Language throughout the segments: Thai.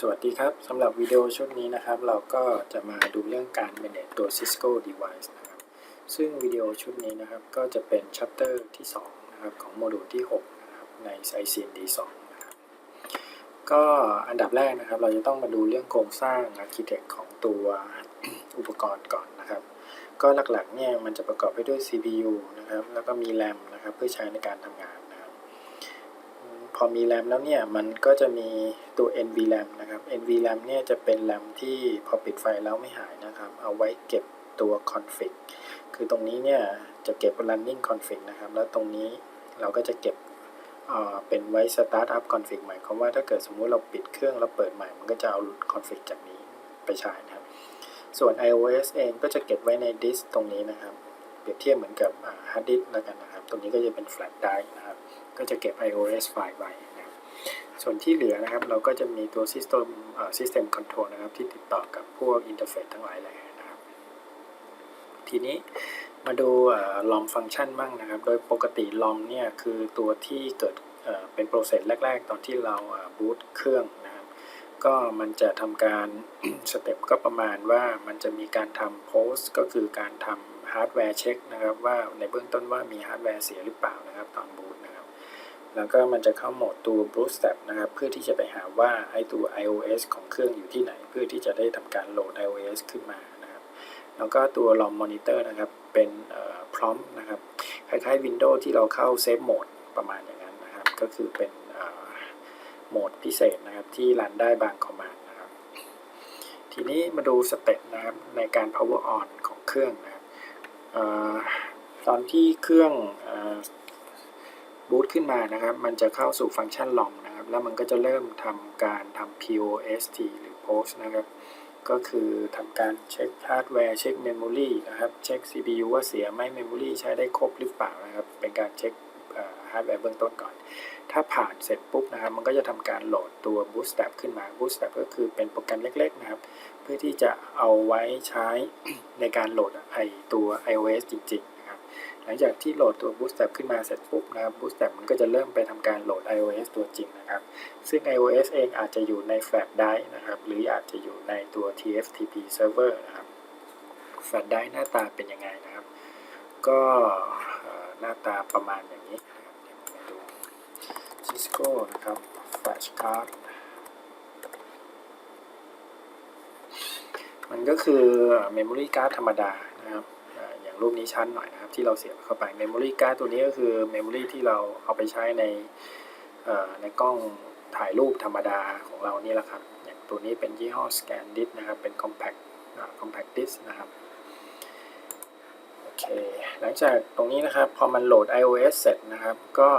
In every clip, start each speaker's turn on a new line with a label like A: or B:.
A: สวัสดีครับสำหรับวิดีโอชุดนี้นะครับ เราก็จะมาดูเรื่องการ manage ตัว Cisco device นะครับ ซึ่งวิดีโอชุดนี้นะครับ ก็จะเป็น chapter ที่2นะครับของโมดูลที่ 6 นะครับ ใน ICMD 2นะครับ ก็อันดับแรกนะครับ เราจะต้องมาดูเรื่องโครงสร้าง architect ของตัวอุปกรณ์ก่อนนะครับ ก็หลักๆเนี่ยมันจะประกอบไปด้วย CPU นะครับ แล้วก็มี RAM นะครับ เพื่อใช้ในการทำงาน อมี RAM แล้วเนี่ย มันก็จะมีตัว NVRAM นะครับ NVRAM เนี่ยจะเป็น RAM ที่พอปิดไฟแล้วไม่หายนะครับ เอาไว้เก็บตัว config คือตรงนี้เนี่ยจะเก็บ running config นะครับ แล้วตรงนี้เราก็จะเก็บเป็นไว้ start up config หมายความว่าถ้าเกิดสมมุติเราปิดเครื่องแล้วเปิดใหม่ มันก็จะเอา config จากนี้ไปใช้นะครับ ส่วน iOS เองก็จะเก็บไว้ในดิสตรงนี้นะครับ เปรียบเทียบเหมือนกับฮาร์ดดิสแล้วกันนะครับ ตรงนี้ก็จะเป็น flash drive นะครับ ก็จะเก็บ iOS ไฟล์ไว้นะครับส่วนที่เหลือนะครับ เราก็จะมีตัว System เอ่อ System Control นะครับ ที่ติดต่อกับพวกอินเทอร์เฟซทั้งหลายแหล่นะครับ ทีนี้มาดูเอ่อ LOM ฟังก์ชันบ้างนะครับ โดยปกติ LOM เนี่ยคือตัวที่เกิดเป็นโปรเซสแรก ๆ ตอนที่เราบูตเครื่องนะครับ ก็มันจะทำการสเต็ปก็ประมาณว่ามันจะมีการทำโพสก็คือการทำฮาร์ดแวร์เช็คนะครับว่าในเบื้องต้นว่ามีฮาร์ดแวร์เสียหรือเปล่านะครับตอนบูตนะ แล้วก็มันจะเข้าโหมดตัว Bootstrap นะครับ เพื่อที่จะไปหาว่าไอตัว iOS ของเครื่องอยู่ที่ไหน เพื่อที่จะได้ทำการโหลด iOS ขึ้นมานะครับ แล้วก็ตัว LOM Monitor นะครับ เป็นพร้อมนะครับ คล้ายๆ Windows ที่เราเข้า Save Mode ประมาณอย่างนั้นนะครับ ก็คือเป็นโหมดพิเศษนะครับ ที่รันได้บางคอมมานด์นะครับ ทีนี้มาดูสเต็ปนะครับในการ power on ของเครื่องนะครับออตอนที่เครื่องออ บูตขึ้นมานะครับ มันจะเข้าสู่ฟังก์ชัน LOM นะครับ แล้วมันก็จะเริ่มทำการทำ POST หรือ POST นะครับ ก็คือทำการเช็คฮาร์ดแวร์เช็คเมมโมรีนะครับ เช็ค CPU ว่าเสียไหมเมมโมรีใช้ได้ครบหรือเปล่านะครับ เป็นการเช็คฮาร์ดแวร์เบื้องต้นก่อน ถ้าผ่านเสร็จปุ๊บนะครับ มันก็จะทำการโหลดตัว Bootstrap ขึ้นมา Bootstrap ก็คือเป็นโปรแกรมเล็กๆนะครับ เพื่อที่จะเอาไว้ใช้ในการโหลดไอตัว iOS จริงๆ หลังจากที่โหลดตัว Bootstrap ขึ้นมาเสร็จปุ๊บนะครับ Bootstrap มันก็จะเริ่มไปทำการโหลด iOS ตัวจริงนะครับ ซึ่ง iOS เองอาจจะอยู่ใน Flash Drive นะครับ หรืออาจจะอยู่ในตัว TFTP Server นะครับ Flash Drive หน้าตาเป็นยังไงนะครับ ก็หน้าตาประมาณอย่างนี้นะครับเดี๋ยวมาดู Cisco นะครับ Flash Card มันก็คือ Memory Card ธรรมดานะครับ รูปนี้ชั้นหน่อยนะครับที่เราเสียบเข้าไป Memory Card ตัวนี้ก็คือ Memory ที่เราเอาไปใช้ในในกล้องถ่ายรูปธรรมดาของเรานี่แหละครับอย่างตัวนี้เป็นยี่ห้อ Scan Disk นะครับ เป็น Compact Compact Disk นะครับโอเคหลังจากตรงนี้นะครับพอมันโหลด iOS เสร็จนะครับ ก็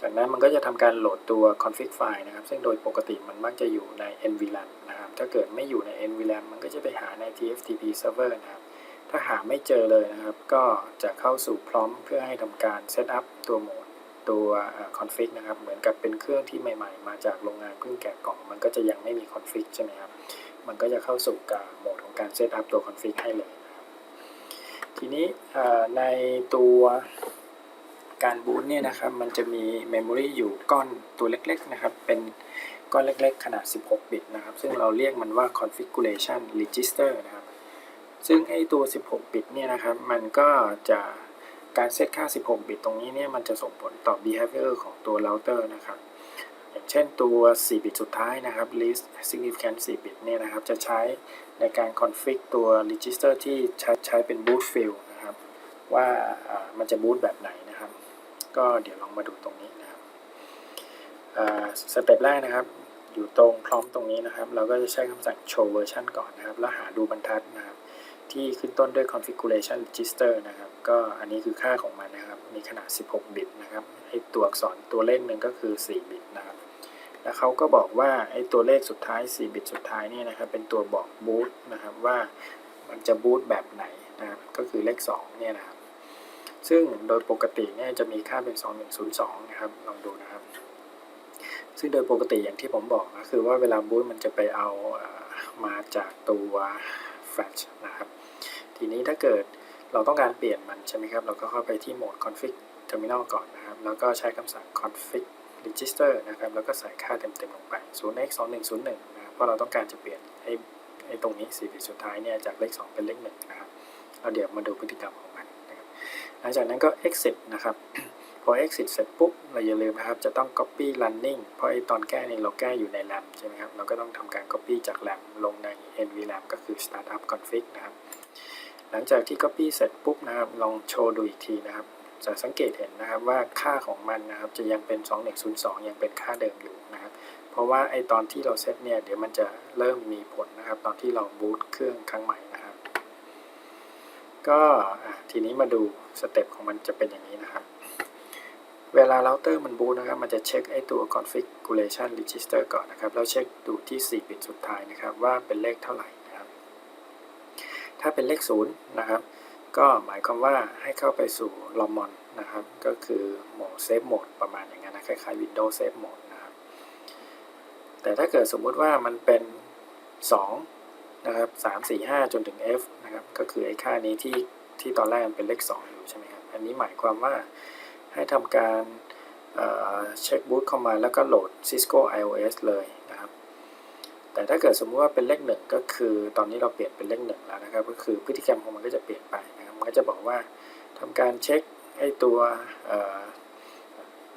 A: จากนั้นมันก็จะทำการโหลดตัว config file นะครับ ซึ่งโดยปกติมันมักจะอยู่ใน NVLAN นะครับ ถ้าเกิดไม่อยู่ใน NVLAN มันก็จะไปหาใน TFTP server นะครับ ถ้าหาไม่เจอเลยนะครับ ก็จะเข้าสู่พร้อมเพื่อให้ทำการ set up ตัวโหมดตัวเอ่อ config นะครับ เหมือนกับเป็นเครื่องที่ใหม่ ๆ มาจากโรงงานเพิ่งแกะกล่อง มันก็จะยังไม่มี config ใช่ไหมครับ มันก็จะเข้าสู่กับโหมดของการ set up ตัว config ให้เลยนะครับทีนี้ในตัวการบูตเนี่ยนะครับ มันจะมีเมมโมรีอยู่ก้อนตัวเล็กๆนะครับ เป็นก้อนเล็กๆ ขนาด 16 บิตนะครับ ซึ่งเราเรียกมันว่า configuration register นะครับ ซึ่งไอ้ตัว 16 บิตเนี่ยนะครับ มันก็จะการเซตค่า 16 บิตตรงนี้เนี่ยมันจะส่งผลต่อ behavior ของตัว router นะครับ อย่างเช่นตัว 4 บิตสุดท้ายนะครับ least significant 4 บิตเนี่ยนะครับ จะใช้ในการ config ตัว register ที่ใช้ใช้เป็น boot field นะครับว่าอ่ามันจะ boot แบบไหนนะครับ ก็เดี๋ยวลองมาดูตรงนี้นะครับสเต็ปแรกนะครับ อยู่ตรงพร้อมตรงนี้นะครับ เราก็จะใช้คำสั่ง show version ก่อนนะครับ แล้วหาดูบรรทัดนะครับ ที่ขึ้นต้นด้วย configuration register นะครับ ก็อันนี้คือค่าของมันนะครับ มีขนาด 16 บิตนะครับไอตัวอักษรตัวเลขหนึ่งก็คือ 4 บิตนะครับ แล้วเขาก็บอกว่าไอ้ตัวเลขสุดท้าย 4 บิตสุดท้ายนี่นะครับ เป็นตัวบอก boot นะครับว่ามันจะ boot แบบไหนนะครับ ก็คือเลข2เนี่ยนะครับ ซึ่งโดยปกติเนี่ยจะมีค่าเป็น 2102 นะครับ ลองดูนะครับ ซึ่งโดยปกติอย่างที่ผมบอกก็คือว่าเวลา boot มันจะไปเอามาจากตัว flash นะครับ ทีนี้ถ้าเกิดเราต้องการเปลี่ยนมันใช่ไหมครับ เราก็เข้าไปที่โหมด config terminal ก่อนนะครับ แล้วก็ใช้คำสั่ง config register นะครับ แล้วก็ใส่ค่าเต็มๆลงไป 0x2101 นะครับราะเราต้องการจะเปลี่ยนไอ้ไอ้ตรงนี้สี่บิตสุดท้ายเนี่ยจากเลข 2 เป็นเลข1นะครับเราเดี๋ยวมาดูพฤติกรรมของมันนะครับ หลังจากนั้นก็ exit นะครับ พอ exit เสร็จปุ๊บ เราอย่าลืมนะครับ จะต้อง copy running เพราะไอ้ตอนแก้นี่เราแก้อยู่ใน RAM ใช่ไหมครับ เราก็ต้องทำการ copy จาก RAM ลงใน nvram ก็คือ startup config นะครับ หลังจากที่ copy เสร็จปุ๊บนะครับ ลองโชว์ดูอีกทีนะครับ จะสังเกตเห็นนะครับว่าค่าของมันนะครับ จะยังเป็น 2102 ยังเป็นค่าเดิมอยู่นะครับ เพราะว่าไอตอนที่เราเซตเนี่ย เดี๋ยวมันจะเริ่มมีผลนะครับ ตอนที่เราบูตเครื่องครั้งใหม่นะครับ ก็ทีนี้มาดูสเต็ปของมันจะเป็นอย่างนี้นะครับ เวลาเราเตอร์มันบูตนะครับ มันจะเช็คไอตัว configuration register ก่อนนะครับ แล้วเช็คดูที่ 4 บิตสุดท้ายนะครับ ว่าเป็นเลขเท่าไหร่ ถ้าเป็นเลข0นะครับ ก็หมายความว่าให้เข้าไปสู่ lomon นะครับ ก็คือโหมด save mode ประมาณอย่างนั้นนะคล้ายๆ Windows save mode นะครับ แต่ถ้าเกิดสมมุติว่ามันเป็น2นะครับ3 4 5 จนถึง F นะครับ ก็คือไอ้ค่านี้ที่ที่ตอนแรกมันเป็นเลข 2 อยู่ใช่ไหมครับ อันนี้หมายความว่าให้ทำการเช็คบูตเข้ามาแล้วก็โหลด Cisco iOS เลย แต่ถ้าเกิดสมมุติว่าเป็นเลขหนึ่งก็คือตอนนี้เราเปลี่ยนเป็นเลขหนึ่งแล้วนะครับ ก็คือพฤติกรรมของมันก็จะเปลี่ยนไปนะครับมันก็จะบอกว่าทำการเช็คไอ้ตัว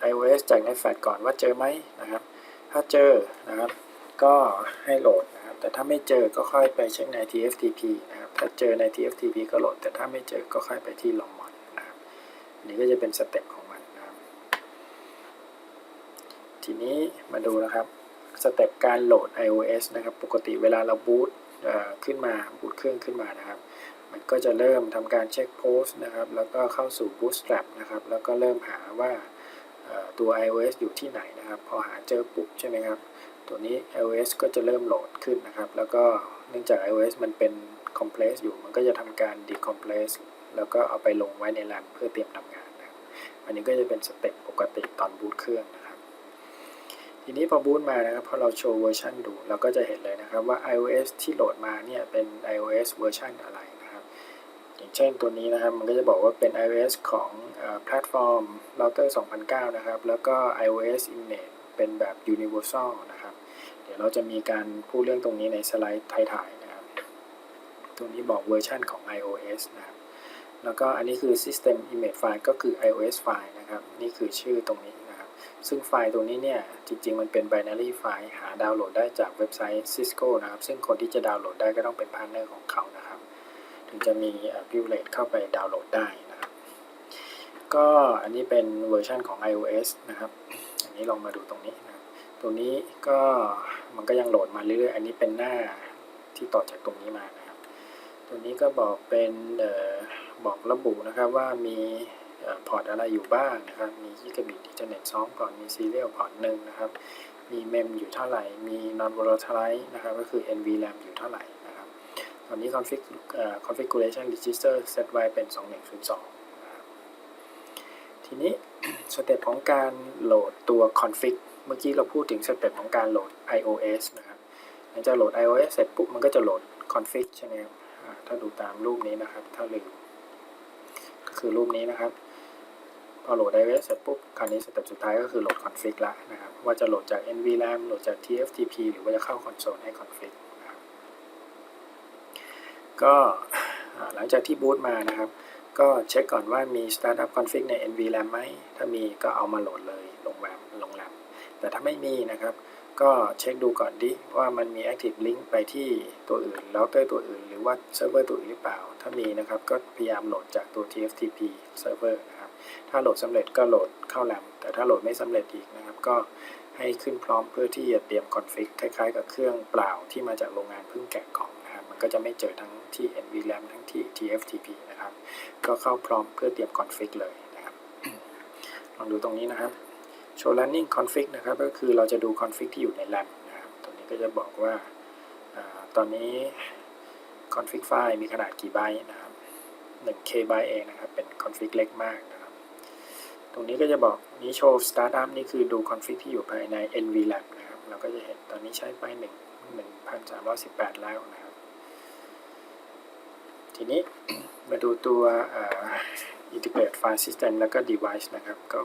A: iOS จากในแฟลชก่อนว่าเจอไหมนะครับ ถ้าเจอนะครับ ก็ให้โหลดนะครับ แต่ถ้าไม่เจอก็ค่อยไปเช็คใน TFTP นะครับ ถ้าเจอใน TFTP ก็โหลด แต่ถ้าไม่เจอก็ค่อยไปที่ Logmon นะครับนนี้ก็จะเป็นสเต็ปของมันนะครับ ทีนี้มาดูนะครับ สเต็ปการโหลด iOS นะครับปกติเวลาเราบูตขึ้นมาบูตเครื่องขึ้นมานะครับ มันก็จะเริ่มทำการเช็คโพสต์นะครับ แล้วก็เข้าสู่ Bootstrap นะครับ แล้วก็เริ่มหาว่าตัว iOS อยู่ที่ไหนนะครับ พอหาเจอปุ๊บใช่ไหมครับ ตัวนี้ iOS ก็จะเริ่มโหลดขึ้นนะครับ แล้วก็เนื่องจาก iOS มันเป็น compress อยู่ มันก็จะทำการ decompress แล้วก็เอาไปลงไว้ใน RAM เพื่อเตรียมทำงานนะครับ อันนี้ก็จะเป็นสเต็ปปกติตอนบูตเครื่องนะ ทีนี้พอบูตมานะครับพอเราโชว์เวอร์ชันดูเราก็จะเห็นเลยนะครับว่า iOS ที่โหลดมาเนี่ยเป็น iOS เวอร์ชันอะไรนะครับอย่างเช่นตัวนี้นะครับมันก็จะบอกว่าเป็น iOS ของแพลตฟอร์ม router 2009 นะครับแล้วก็ iOS image เป็นแบบ universal นะครับเดี๋ยวเราจะมีการพูดเรื่องตรงนี้ในสไลด์ท้ายๆนะครับตรงนี้บอกเวอร์ชันของ iOS นะครับแล้วก็อันนี้คือ system image file ก็คือ iOS file นะครับ นี่คือชื่อตรงนี้ ซึ่งไฟล์ตัวนี้เนี่ย จริง ๆ มันเป็น binary file หาดาวน์โหลดได้จากเว็บไซต์ Cisco นะครับ ซึ่งคนที่จะดาวน์โหลดได้ก็ต้องเป็นพาร์ทเนอร์ของเขานะครับ ถึงจะมี privilege เข้าไปดาวน์โหลดได้นะครับ ก็อันนี้เป็นเวอร์ชันของ iOS นะครับ อันนี้ลองมาดูตรงนี้นะครับตัวนี้ก็มันก็ยังโหลดมาเรื่อยๆ อันนี้เป็นหน้าที่ต่อจากตรงนี้มานะครับ ตัวนี้ก็บอกเป็นบอกระบุนะครับว่ามี พอร์ตอะไรอยู่บ้างนะครับ มีกิกะบิตอินเทอร์เน็ต2พอร์ตมีซีเรียลพอร์ตหนึ่งนะครับ มีเมมอยู่เท่าไหร่ มี non volatile นะครับ ก็คือ NVRAM อยู่เท่าไหร่นะครับ ตอนนี้ config configuration register set ไว้เป็น 2102นะครับทีนี้สเต็ปของการโหลดตัว config เมื่อกี้เราพูดถึงสเต็ปของการโหลด iOS นะครับหลังจากโหลด iOS เสร็จปุ๊บมันก็จะโหลด config ใช่ไหมครับถ้าดูตามรูปนี้นะครับ ถ้าลืมก็คือรูปนี้นะครับ พอโหลด iOS เสร็จปุ๊บ คราวนี้สเต็ปสุดท้ายก็คือโหลด config ละนะครับ ว่าจะโหลดจาก NVRAM โหลดจาก TFTP หรือว่าจะเข้าคอนโซลให้ config นะครับก็หลังจากที่บูตมานะครับ ก็เช็คก่อนว่ามี startup config ใน NVRAM ไหม ถ้ามีก็เอามาโหลดเลยลงแรมลงแรมแต่ถ้าไม่มีนะครับก็เช็คดูก่อนดิว่ามันมี active link ไปที่ตัวอื่น router ตัวอื่น หรือว่าเซิร์ฟเวอร์ตัวอื่นหรือเปล่า ถ้ามีนะครับ ก็พยายามโหลดจากตัว TFTP server นะครับ ถ้าโหลดสำเร็จก็โหลดเข้าแรมแต่ถ้าโหลดไม่สำเร็จอีกนะครับ ก็ให้ขึ้นพร้อมเพื่อที่จะเตรียม config คล้ายๆ กับเครื่องเปล่าที่มาจากโรงงานเพิ่งแกะกล่องนะครับมันก็จะไม่เจอทั้งที่ NVRAM ทั้งที่ TFTP นะครับ ก็เข้าพร้อมเพื่อเตรียม config เลยนะครับลองดูตรงนี้นะครับ show running config นะครับ ก็คือเราจะดู config ที่อยู่ใน RAM นะครับตรงนี้ก็จะบอกว่าตอนนี้ config ไฟล์มีขนาดกี่ไบต์นะครับ 1K ไบต์เองนะครับ เป็น config เล็กมาก ตรงนี้ก็จะบอกนี้โชว์ startup นี่คือดู config ที่อยู่ภายใน NVLab นะครับ เราก็จะเห็นตอนนี้ใช้ไป1 1,318 แล้วนะครับ ทีนี้มาดูตัว integrate file system แล้วก็ device นะครับ ก็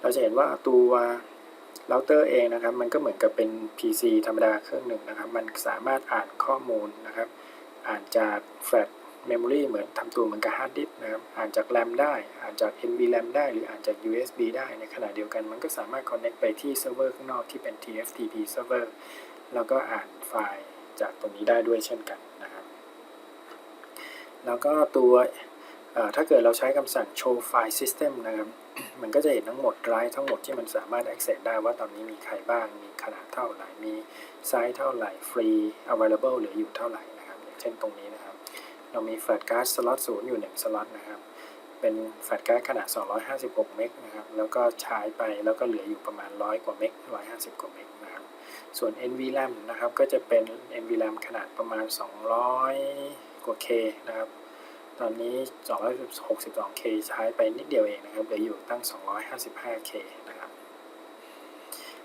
A: เราจะเห็นว่าตัวเราเตอร์เองนะครับ มันก็เหมือนกับเป็น PC ธรรมดาเครื่องหนึ่งนะครับ มันสามารถอ่านข้อมูลนะครับ อ่านจากแฟลช เมมโมรีเหมือนทำตัวเหมือนกับฮาร์ดดิสก์นะครับอ่านจาก RAM ได้อ่านจาก NVRAM ได้หรืออ่านจาก USB ได้ในขณะเดียวกันมันก็สามารถ connect ไปที่เซิร์ฟเวอร์ข้างนอกที่เป็น TFTP server แล้วก็อ่านไฟล์จากตรงนี้ได้ด้วยเช่นกันนะครับ แล้วก็ตัวถ้าเกิดเราใช้คำสั่ง show file system นะครับ มันก็จะเห็นทั้งหมดไดรฟ์ทั้งหมดที่มันสามารถ access ได้ว่าตอนนี้มีใครบ้าง มีขนาดเท่าไหร่ มีไซส์เท่าไหร่ free available เหลืออยู่เท่าไหร่นะครับ อย่างเช่นตรงนี้นะครับ เรามีแฟลชการ์ดสล็อตศูนย์อยู่ 1 สล็อตนะครับ เป็นแฟลชการ์ดขนาด 256 เมกนะครับ แล้วก็ใช้ไปแล้วก็เหลืออยู่ประมาณ 100 กว่าเมก150 กว่าเมกนะครับ ส่วน NVRAM นะครับ ก็จะเป็น NVRAM ขนาดประมาณ 200 กว่า K นะครับ ตอนนี้ 262K ใช้ไปนิดเดียวเองนะครับ เหลืออยู่ตั้ง 255K นะครับ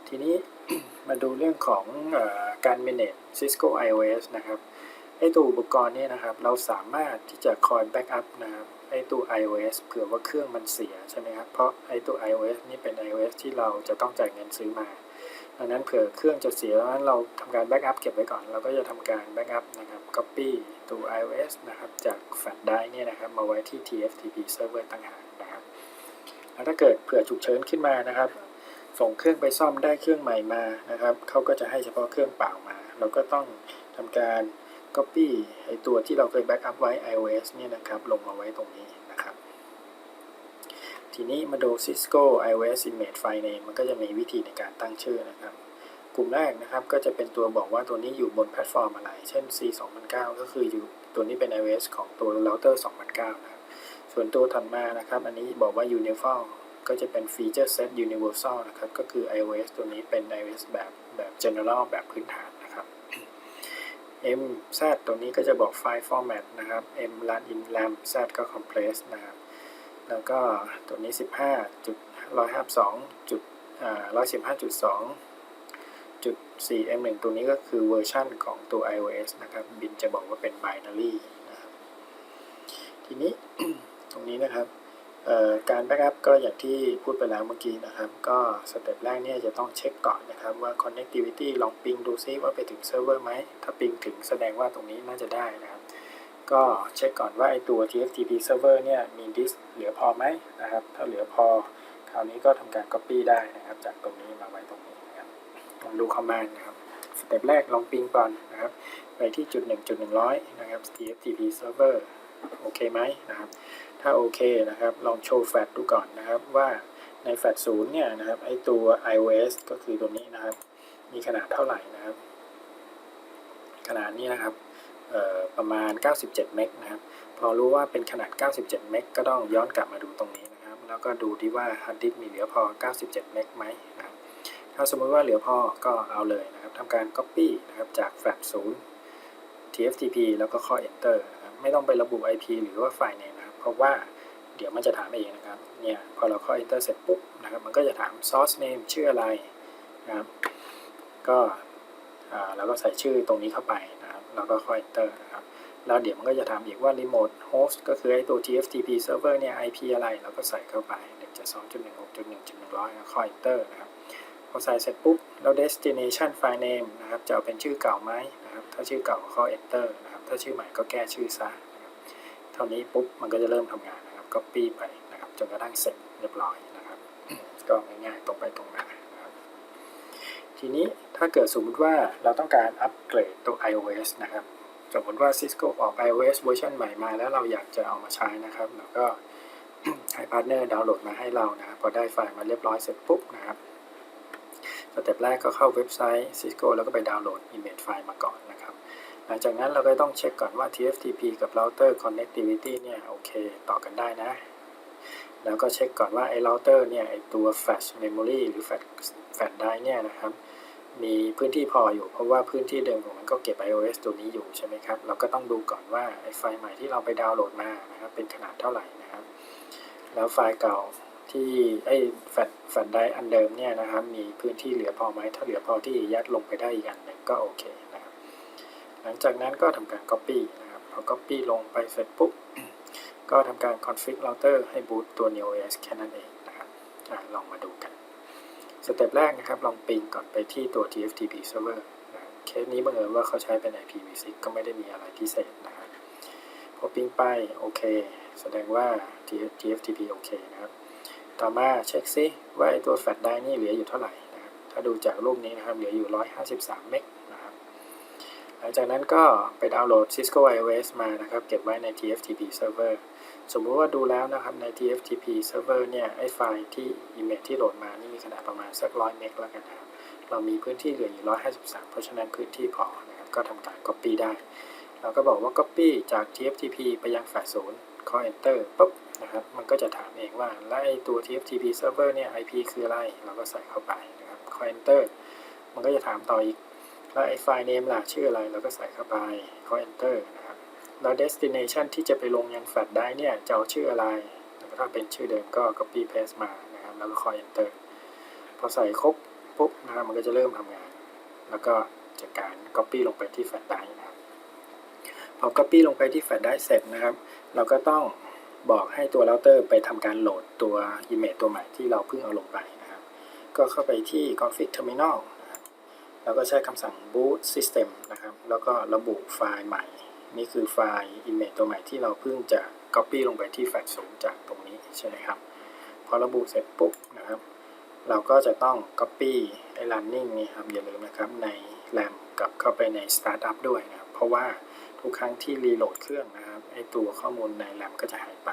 A: ทีนี้มาดูเรื่องของอการ manage Cisco iOS นะครับ ไอตัวอุปกรณ์เนี่ยนะครับ เราสามารถที่จะคอยแบ็กอัพนะครับไอตัว iOS เผื่อว่าเครื่องมันเสียใช่ไหมครับ เพราะไอตัว iOS นี่เป็น iOS ที่เราจะต้องจ่ายเงินซื้อมาดังนั้นเผื่อเครื่องจะเสียแล้วเราทำการแบ็กอัพเก็บไว้ก่อน เราก็จะทำการแบ็กอัพนะครับ copy ตัว iOS นะครับ จากแฟลชไดร์เนี่ยนะครับ มาไว้ที่ TFTP server ต่างหากนะครับ แล้วถ้าเกิดเผื่อฉุกเฉินขึ้นมานะครับ ส่งเครื่องไปซ่อมได้เครื่องใหม่มานะครับเขาก็จะให้เฉพาะเครื่องเปล่ามา เราก็ต้องทำการ Copy ไอตัวที่เราเคยแบ็กอัพไว้ iOS เนี่ยนะครับ ลงมาไว้ตรงนี้นะครับ ทีนี้มาดู Cisco iOS image file name มันก็จะมีวิธีในการตั้งชื่อนะครับ กลุ่มแรกนะครับก็จะเป็นตัวบอกว่าตัวนี้อยู่บนแพลตฟอร์มอะไร เช่น C 2009ก็คืออยู่ตัวนี้เป็น iOS ของตัว router 2009นะครับ ส่วนตัวถัดมานะครับ อันนี้บอกว่า universal ก็จะเป็น feature set universal นะครับ ก็คือ iOS ตัวนี้เป็น iOS แบบแบบ general แบบพื้นฐาน M Z ตัวนี้ก็จะบอก file format นะครับ M run in RAM Z ก็ compress นะครับ แล้วก็ตัวนี้ 15จุด152จุดอ่า115.2จุด 4M1 ตัวนี้ก็คือเวอร์ชันของตัว iOS นะครับ บินจะบอกว่าเป็น binary นะครับ ทีนี้ตรงนี้นะครับ การแบ็กอัพก็อย่างที่พูดไปแล้วเมื่อกี้นะครับ ก็สเต็ปแรกเนี่ยจะต้องเช็คก่อนนะครับว่า connectivity ลองปิงดูซิว่าไปถึงเซิร์ฟเวอร์ไหม ถ้าปิงถึงแสดงว่าตรงนี้น่าจะได้นะครับ ก็เช็คก่อนว่าไอตัว TFTP server เนี่ยมีดิสเหลือพอไหมนะครับ ถ้าเหลือพอ คราวนี้ก็ทำการ copy ได้นะครับ จากตรงนี้มาไว้ตรงนี้นะครับลองดู command นะครับสเต็ปแรกลองปิงก่อนนะครับ ไปที่จุด1จุด100นะครับ TFTP server โอเคไหมนะครับ ถ้าโอเคนะครับ ลองโชว์แฟลชดูก่อนนะครับว่าในแฟลชศูนย์เนี่ยนะครับไอตัว iOS ก็คือตัวนี้นะครับ มีขนาดเท่าไหร่นะครับ ขนาดนี้นะครับประมาณ 97 เมกนะครับ พอรู้ว่าเป็นขนาด 97 เมกก็ต้องย้อนกลับมาดูตรงนี้นะครับ แล้วก็ดูที่ว่าฮาร์ดดิสก์มีเหลือพอ 97 เมกไหมนะครับ ถ้าสมมติว่าเหลือพอก็เอาเลยนะครับทำการ Copy นะครับจากแฟลชศูนย์ TFTP แล้วก็ข้อ Enter นะครับ ไม่ต้องไประบุ IP หรือว่าไฟล์เนม เพราะว่าเดี๋ยวมันจะถามเองนะครับ เนี่ยพอเราข้อ Enter เสร็จปุ๊บนะครับ มันก็จะถาม source name ชื่ออะไรนะครับ ก็เราก็ใส่ชื่อตรงนี้เข้าไปนะครับ แล้วก็ข้อย Enter นะครับ แล้วเดี๋ยวมันก็จะถามอีกว่า remote host ก็คือไอ้ตัว TFTP server เนี่ย IP อะไร เราก็ใส่เข้าไป172.16.1.100แล้วข้อ Enter นะครับ พอใส่เสร็จปุ๊บ แล้ว destination file name นะครับ จะเอาเป็นชื่อเก่าไหมนะครับ ถ้าชื่อเก่าก็ข้อย enter นะครับ ถ้าชื่อใหม่ก็แก้ชื่อซะ เท่านี้ปุ๊บมันก็จะเริ่มทำงานนะครับ copy ไปนะครับจนกระทั่งเสร็จเรียบร้อยนะครับ ก็ง่ายๆตรงไปตรงมานะครับทีนี้ถ้าเกิดสมมติว่าเราต้องการอัปเกรดตัว iOS นะครับสมมติว่า Cisco ออก iOS เวอร์ชันใหม่มา แล้วเราอยากจะเอามาใช้นะครับแล้วก็ให้พาร์ทเนอร์ดาวน์โหลดมาให้เรานะครับพอได้ไฟล์มาเรียบร้อยเสร็จปุ๊บนะครับสเต็ปแรกก็เข้าเว็บไซต์ Cisco แล้วก็ไปดาวน์โหลด image ไฟล์มาก่อนนะครับ หลังจากนั้นเราก็ต้องเช็คก่อนว่า TFTP กับ router connectivity เนี่ยโอเค ต่อกันได้นะ แล้วก็เช็คก่อนว่าไอ้ router เนี่ยไอ้ตัว flash memory หรือ flash flash drive เนี่ยนะครับ มีพื้นที่พออยู่เพราะว่าพื้นที่เดิมของมันก็เก็บ iOS ตัวนี้อยู่ใช่ไหมครับ เราก็ต้องดูก่อนว่าไอ้ไฟล์ใหม่ที่เราไปดาวน์โหลดมานะครับเป็นขนาดเท่าไหร่นะครับ แล้วไฟล์เก่าที่ไอ้แฟลชแฟลชไดร์อันเดิมเนี่ยนะครับมีพื้นที่เหลือพอไหมถ้าเหลือพอที่ยัดลงไปได้อีกอันหนึ่งก็โอเค หลังจากนั้นก็ทำการ Copy นะครับพอ Copy ลงไปเสร็จปุ๊บ ก็ทำการ Config router ให้ boot ตัว NeoOS แค่นั้นเองนะครับอลองมาดูกัน สเต็ปแรกนะครับ ลองปิงก่อนไปที่ตัว TFTP server นะครับเคสนี้บังเอิญว่าเขาใช้เป็น IPv6 ก็ไม่ได้มีอะไรพิเศษนะครับพอปิงไปโอเค แสดงว่า TFTP โอเคนะครับ ต่อมาเช็คซิว่าไอตัวแฟลชไดร์นี่เหลืออยู่เท่าไหร่นะครับ ถ้าดูจากรูปนี้นะครับ เหลืออยู่ 153 เมก ลังจากนั้นก็ไปดาวน์โหลด Cisco iOS มานะครับ เก็บไว้ใน TFTP server สมมุติว่าดูแล้วนะครับใน TFTP server เนี่ยไอไฟล์ที่ image ที่โหลดมานี่มีขนาดประมาณสัก100เมกแล้วกันนะครับเรามีพื้นที่เหลืออยู่ 153 เพราะฉะนั้นพื้นที่พอนะครับก็ทำการ copy ได้ เราก็บอกว่า copy จาก TFTP ไปยังแฟลชศูนย์ call enter ปุ๊บนะครับมันก็จะถามเองว่าแล้วไอ้ตัว TFTP server เนี่ย IP คืออะไร เราก็ใส่เข้าไปนะครับ call enter มันก็จะถามต่ออีก แล้วไอ้ไฟล์ name ล่ะชื่ออะไรเราก็ใส่เข้าไป call enter นะครับแล้ว destination ที่จะไปลงยังแฟลชได้เนี่ยจะเอาชื่ออะไรถ้าเป็นชื่อเดิมก็ copy paste มานะครับแล้วก็ call enter พอใส่ครบปุ๊บนะครับมันก็จะเริ่มทำงาน แล้วก็จัดการ copy ลงไปที่แฟลชได้นะครับพอ copy ลงไปที่แฟลชได้เสร็จนะครับ เราก็ต้องบอกให้ตัวเราเตอร์ไปทำการโหลดตัว image ตัวใหม่ที่เราเพิ่งเอาลงไปนะครับ ก็เข้าไปที่ config terminal น แล้วก็ใช้คำสั่ง boot system นะครับ แล้วก็ระบุไฟล์ใหม่ นี่คือไฟล์ image ตัวใหม่ที่เราเพิ่งจะ copy ลงไปที่แฟลชศูนย์จากตรงนี้ใช่ไหมครับ พอระบุเสร็จปุ๊บนะครับ เราก็จะต้อง copy ไอ้ running นี่ครับ อย่าลืมนะครับ ใน RAM กับเข้าไปใน startup ด้วยนะครับ เพราะว่าทุกครั้งที่รีโหลดเครื่องนะครับ ไอ้ตัวข้อมูลใน RAM ก็จะหายไป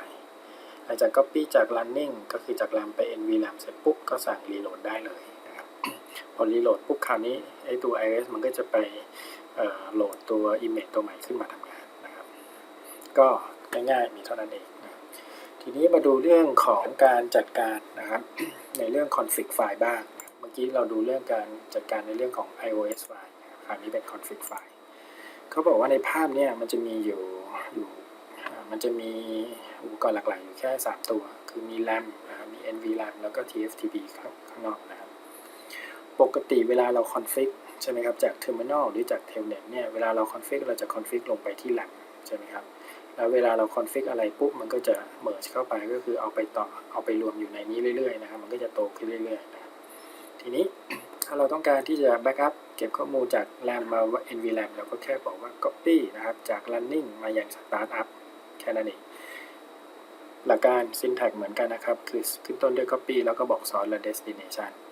A: หลังจาก copy จาก running ก็คือจาก RAM ไป NVRAM เสร็จปุ๊บ ก็สั่งรีโหลดได้เลย พอรีโหลดปุ๊บคราวนี้ไอ้ตัว iOS มันก็จะไปโหลดตัว image ตัวใหม่ขึ้นมาทำงานนะครับ ก็ง่ายๆมีเท่านั้นเองนะทีนี้มาดูเรื่องของการจัดการนะครับ ในเรื่อง config ไฟล์บ้าง เมื่อกี้เราดูเรื่องการจัดการในเรื่องของ iOS ไฟล์คราวนี้เป็น config ไฟล์เขาบอกว่าในภาพเนี่ยมันจะมีอยู่อยู่มันจะมีอุปกรณ์หลักๆอยู่แค่ 3 ตัว คือมี RAM มี NVRAM แล้วก็ TFTP ข้างนอกนะ ปกติเวลาเรา config ใช่ไหมครับจาก terminal หรือจาก telnet เนี่ยเวลาเรา config เราจะ config ลงไปที่ RAM ใช่ไหมครับแล้วเวลาเรา config อะไรปุ๊บมันก็จะ merge เข้าไปก็คือเอาไปต่อเอาไปรวมอยู่ในนี้เรื่อยๆนะครับมันก็จะโตขึ้นเรื่อยๆนะครับทีนี้ถ้าเราต้องการที่จะ backup เก็บข้อมูลจาก RAM มา NVRAM เราก็แค่บอกว่า copy นะครับจาก running มาอย่าง startup แค่นั้นเองหลักการ syntax เหมือนกันนะครับ คือขึ้นต้นด้วย copy แล้วก็บอก source และ destination น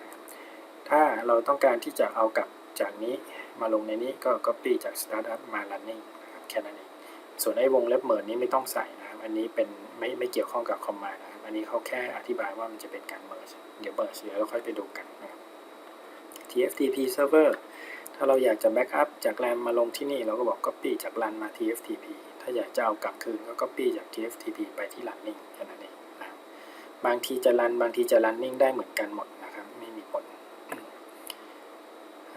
A: ถ้าเราต้องการที่จะเอากลับจากนี้มาลงในนี้ก็ copy จาก startup มา running นะครับแค่นั้นเอง ส่วนไอ้วงเล็บ merge นี้ไม่ต้องใส่นะครับ อันนี้เป็นไม่ไม่เกี่ยวข้องกับ command นะครับ อันนี้เขาแค่อธิบายว่ามันจะเป็นการ merge เดี๋ยว merge เดี๋ยวเราค่อยไปดูกันนะครับ TFTP server ถ้าเราอยากจะ backup จาก RAM มาลงที่นี่เราก็บอก copy จาก RUN มา TFTP ถ้าอยากจะเอากลับคืนก็ copy จาก TFTP ไปที่ running แค่นั้นเองนะครับบางทีจะ run บางทีจะ running ได้เหมือนกันหมดนะครับ ไม่มีผล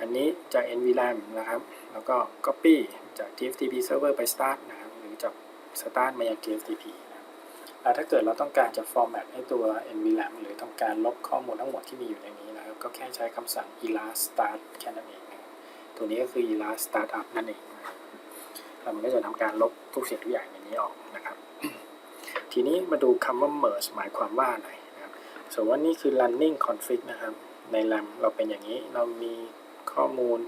A: อันนี้จาก NVRAM นะครับ แล้วก็ copy จาก TFTP server ไป start นะครับ หรือจาก start มายัง TFTP นะครับแล้วถ้าเกิดเราต้องการจะ format ให้ตัว NVRAM หรือต้องการลบข้อมูลทั้งหมดที่มีอยู่ในนี้นะครับ ก็แค่ใช้คำสั่ง elast start แค่นั้นเองนะครับตัวนี้ก็คือ elast startup นั่นเองแล้วมันก็จะทำการลบทุกสิ่งทุกอย่างในนี้ออกนะครับ ทีนี้มาดูคำว่า merge หมายความว่าอะไรนะครับสมมติว่านี่คือ running config นะครับ ใน RAM เราเป็นอย่างนี้ เรามี ข้อมูล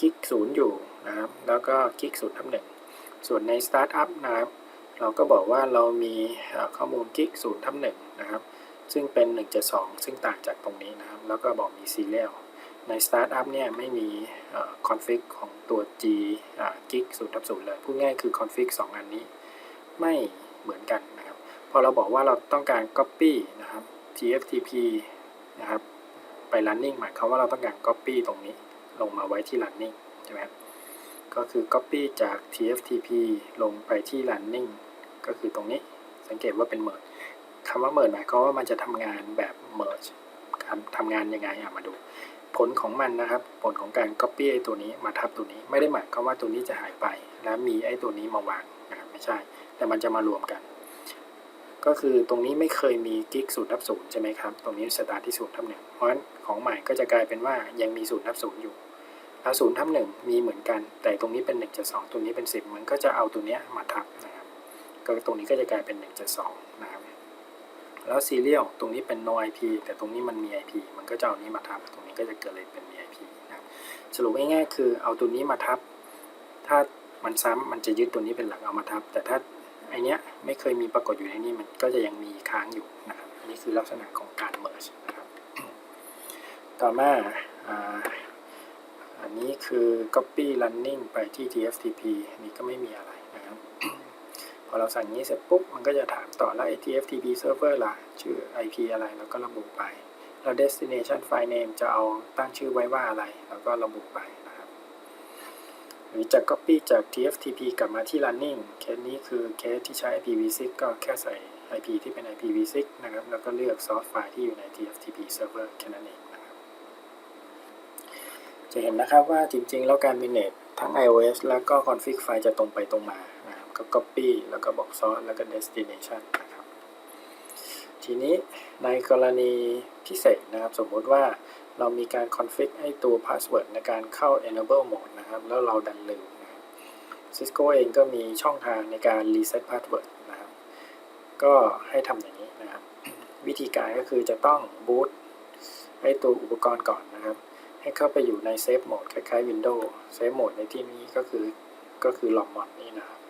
A: กิกศูนย์อยู่นะครับแล้วก็กิกศูนย์ทับหนึ่งส่วนใน startup นะครับเราก็บอกว่าเรามีข้อมูลกิกศูนย์ทับหนึ่งนะครับซึ่งเป็น 172 ซึ่งต่างจากตรงนี้นะครับ แล้วก็บอกมี serial ใน startup เนี่ยไม่มี config ของตัว g กิกศูนย์ทับศูนย์เลย พูดง่ายคือ config 2อันนี้ไม่เหมือนกันนะครับ พอเราบอกว่าเราต้องการ copy นะครับ tftp นะครับ ไป running หมายความว่าเราต้องการ copy ตรงนี้ลงมาไว้ที่ running ใช่ไหมครับก็คือ copy จาก tftp ลงไปที่ running ก็คือตรงนี้สังเกตว่าเป็น merge คำว่า merge หมายความว่ามันจะทำงานแบบ merge การทำงานยังไงอะมาดู ผลของมันนะครับ ผลของการ copy ไอ้ตัวนี้มาทับตัวนี้ไม่ได้หมายความว่าตัวนี้จะหายไป แล้วมีไอ้ตัวนี้มาวางนะครับไม่ใช่ แต่มันจะมารวมกัน ก็คือตรงนี้ไม่เคยมีกิกศูนย์ทับศูนย์ใช่ไหมครับ ตรงนี้สตาร์ทที่ศูนย์ทับหนึ่งเพราะฉะนั้นของใหม่ก็จะกลายเป็นว่ายังมีศูนย์ทับศูนย์อยู่แล้วศูนย์ทับหนึ่งมีเหมือนกัน แต่ตรงนี้เป็นหนึ่งจะสองตัวนี้เป็นสิบมันก็จะเอาตัวเนี้ยมาทับนะครับ ก็ตรงนี้ก็จะกลายเป็นหนึ่งจะสองนะครับ แล้ว serial ตรงนี้เป็น no IP แต่ตรงนี้มันมี IP มันก็จะเอานี้มาทับ ตรงนี้ก็จะเกิดเลยเป็นมี IP นะครับสรุปง่ายๆคือเอาตัวนี้มาทับ ถ้ามันซ้ำมันจะยึดตัวนี้เป็นหลักเอามาทับ แต่ถ้า ไอเนี้ยไม่เคยมีปรากฏอยู่ในนี้มันก็จะยังมีค้างอยู่นะครับอันนี้คือลักษณะของการ merge นะครับ ต่อมาอันนี้คือ copy running ไปที่ TFTP อันนี้ก็ไม่มีอะไรนะครับ พอเราสั่งนี้เสร็จปุ๊บ มันก็จะถามต่อแล้ว TFTP server ล่ะ ชื่อ IP อะไรเราก็ระบุไป แล้ว destination file name จะเอาตั้งชื่อไว้ว่าอะไรเราก็ระบุไป หรือจะ copy จาก TFTP กลับมาที่ running เคสนี้คือเคสที่ใช้ IPv6 ก็แค่ใส่ IP ที่เป็น IPv6 นะครับ แล้วก็เลือก source file ที่อยู่ใน TFTP server แค่นั้นเองนะครับ จะเห็นนะครับว่าจริงๆ แล้วการ manage ทั้ง iOS แล้วก็ config ไฟล์จะตรงไปตรงมานะครับก็ copy แล้วก็บอก source แล้วก็ destination นะครับ ทีนี้ในกรณีพิเศษนะครับ สมมติว่า เรามีการ config ให้ตัว password ในการเข้า enable mode นะครับ แล้วเราดันลืมนะครับ Cisco เองก็มีช่องทางในการ reset password นะครับ ก็ให้ทำอย่างนี้นะครับ วิธีการก็คือจะต้อง boot ให้ตัวอุปกรณ์ก่อนนะครับ ให้เข้าไปอยู่ใน Safe Mode คล้ายๆ Windows Safe Mode ในที่นี้ก็คือก็คือ logmon นี่นะครับ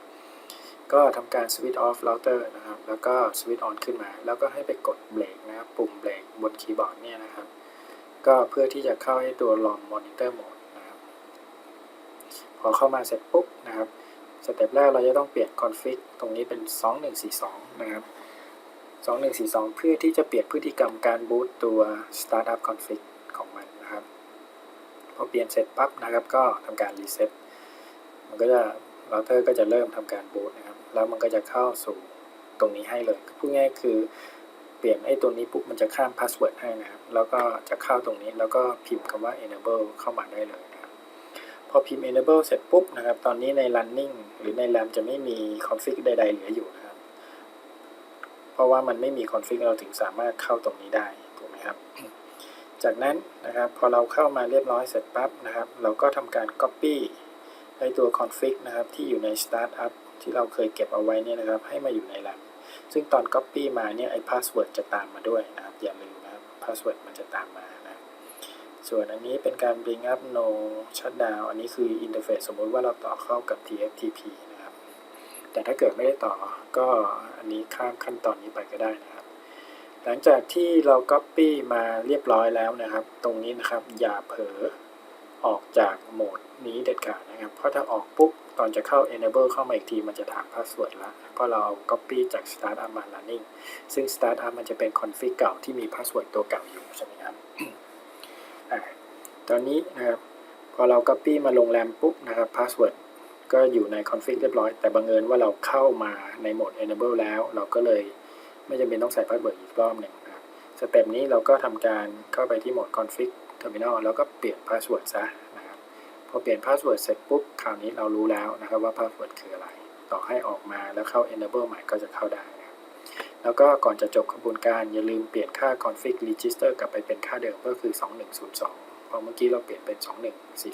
A: ก็ทำการ switch off router นะครับ แล้วก็ switch on ขึ้นมา แล้วก็ให้ไปกดเบรกนะครับ ปุ่มเบรกบนคีย์บอร์ดเนี่ยนะครับ ก็เพื่อที่จะเข้าให้ตัว log monitor mode นะครับ พอเข้ามาเสร็จปุ๊บนะครับสเต็ปแรกเราจะต้องเปลี่ยน config ตรงนี้เป็น 2142 นะครับ 2142 เพื่อที่จะเปลี่ยนพฤติกรรมการบูตตัว startup config ของมันนะครับ พอเปลี่ยนเสร็จปั๊บนะครับ ก็ทำการ reset มันก็จะเราเตอร์ก็จะเริ่มทำการบูตนะครับ แล้วมันก็จะเข้าสู่ตรงนี้ให้เลย พูดง่ายคือ เปลี่ยนไอ้ตัวนี้ปุ๊บมันจะข้ามพาสเวิร์ดให้นะครับ แล้วก็จะเข้าตรงนี้แล้วก็พิมพ์คำว่า enable เข้ามาได้เลยนะครับ พอพิมพ์ enable เสร็จปุ๊บนะครับ ตอนนี้ใน running หรือใน RAM จะไม่มี config ใด ๆ เหลืออยู่นะครับ เพราะว่ามันไม่มี config เราถึงสามารถเข้าตรงนี้ได้ถูกไหมครับ จากนั้นนะครับพอเราเข้ามาเรียบร้อยเสร็จปั๊บนะครับ เราก็ทำการ copy ไอตัว config นะครับที่อยู่ใน startup ที่เราเคยเก็บเอาไว้เนี่ยนะครับ ให้มาอยู่ใน RAM ซึ่งตอน copy มาเนี่ยไอ้ password จะตามมาด้วยนะครับ อย่าลืมนะครับ password มันจะตามมานะส่วนอันนี้เป็นการ bring up no shutdown อันนี้คือ interface สมมติว่าเราต่อเข้ากับ TFTP นะครับ แต่ถ้าเกิดไม่ได้ต่อก็อันนี้ข้ามขั้นตอนนี้ไปก็ได้นะครับ หลังจากที่เรา copy มาเรียบร้อยแล้วนะครับ ตรงนี้นะครับอย่าเผลอออกจากโหมดนี้เด็ดขาดนะครับ เพราะถ้าออกปุ๊บ ตอนจะเข้า enable เข้ามาอีกทีมันจะถาม password ละ เพราะเรา copy จาก startup มา running ซึ่ง startup มันจะเป็น config เก่าที่มี password ตัวเก่าอยู่ใช่ไหมครับตอนนี้นะครับพอเรา copy มาลงแรมปุ๊บนะครับ password ก็อยู่ใน config เรียบร้อย แต่บังเอิญว่าเราเข้ามาในโหมด enable แล้ว เราก็เลยไม่จำเป็นต้องใส่ password อีกรอบหนึ่งนะครับสเต็ปนี้เราก็ทำการเข้าไปที่โหมด config terminal แล้วก็เปลี่ยน password ซะนะครับพอเปลี่ยน password เสร็จปุ๊บ คราวนี้เรารู้แล้วนะครับว่า password คืออะไร ต่อให้ออกมาแล้วเข้า enable ใหม่ก็จะเข้าได้ แล้วก็ก่อนจะจบกระบวนการอย่าลืมเปลี่ยนค่า config register กลับไปเป็นค่าเดิมก็คือ 2102เพราะเมื่อกี้เราเปลี่ยนเป็น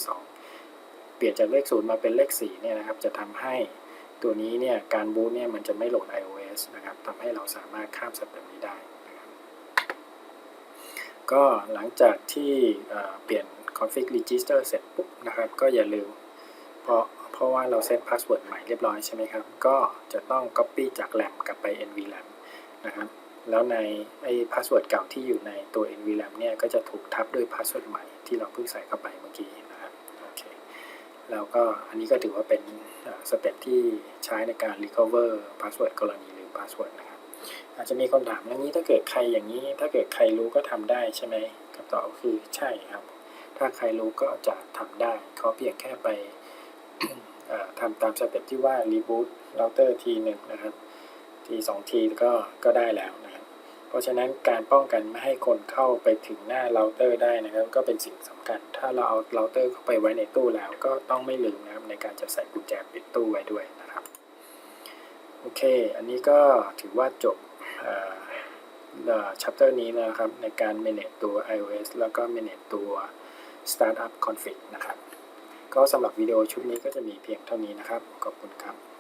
A: 2142 เปลี่ยนจากเลข 0 มาเป็นเลข4เนี่ยนะครับจะทำให้ตัวนี้เนี่ยการบูตเนี่ยมันจะไม่โหลด iOS นะครับทำให้เราสามารถข้ามสเต็ปนี้ได้นะครับก็หลังจากที่เปลี่ยน config register เสร็จปุ๊บนะครับก็อย่าลืมพราะ เพราะว่าเราเซต password ใหม่เรียบร้อยใช่ไหมครับ ก็จะต้อง copy จาก RAM กลับไป NVLAN นะครับ แล้วในไอ้ password เก่าที่อยู่ในตัว NVLAN เนี่ยก็จะถูกทับด้วย password ใหม่ที่เราเพิ่งใส่เข้าไปเมื่อกี้นะครับ โอเค แล้วก็อันนี้ก็ถือว่าเป็นสเต็ปที่ใช้ในการ recover password กรณีลืม password นะครับ อาจจะมีคนถามอย่างนี้ถ้าเกิดใครอย่างนี้ ถ้าเกิดใครรู้ก็ทำได้ใช่ไหมคำตอบคือใช่ครับ ถ้าใครรู้ก็จะทำได้เขาเพียงแค่ไป ทำตามสเต็ปที่ว่า reboot router ทีหนึ่งนะครับทีสองทีก็ก็ได้แล้วนะครับ เพราะฉะนั้นการป้องกันไม่ให้คนเข้าไปถึงหน้า router ได้นะครับ ก็เป็นสิ่งสำคัญ ถ้าเราเอา router เข้าไปไว้ในตู้แล้ว ก็ต้องไม่ลืมนะครับในการจะใส่กุญแจปิดตู้ไว้ด้วยนะครับ โอเค อันนี้ก็ถือว่าจบ chapter นี้นะครับ ในการ manage ตัว iOS แล้วก็ manage ตัว startup config นะครับ ก็สำหรับวิดีโอชุดนี้ก็จะมีเพียงเท่านี้นะครับ ขอบคุณครับ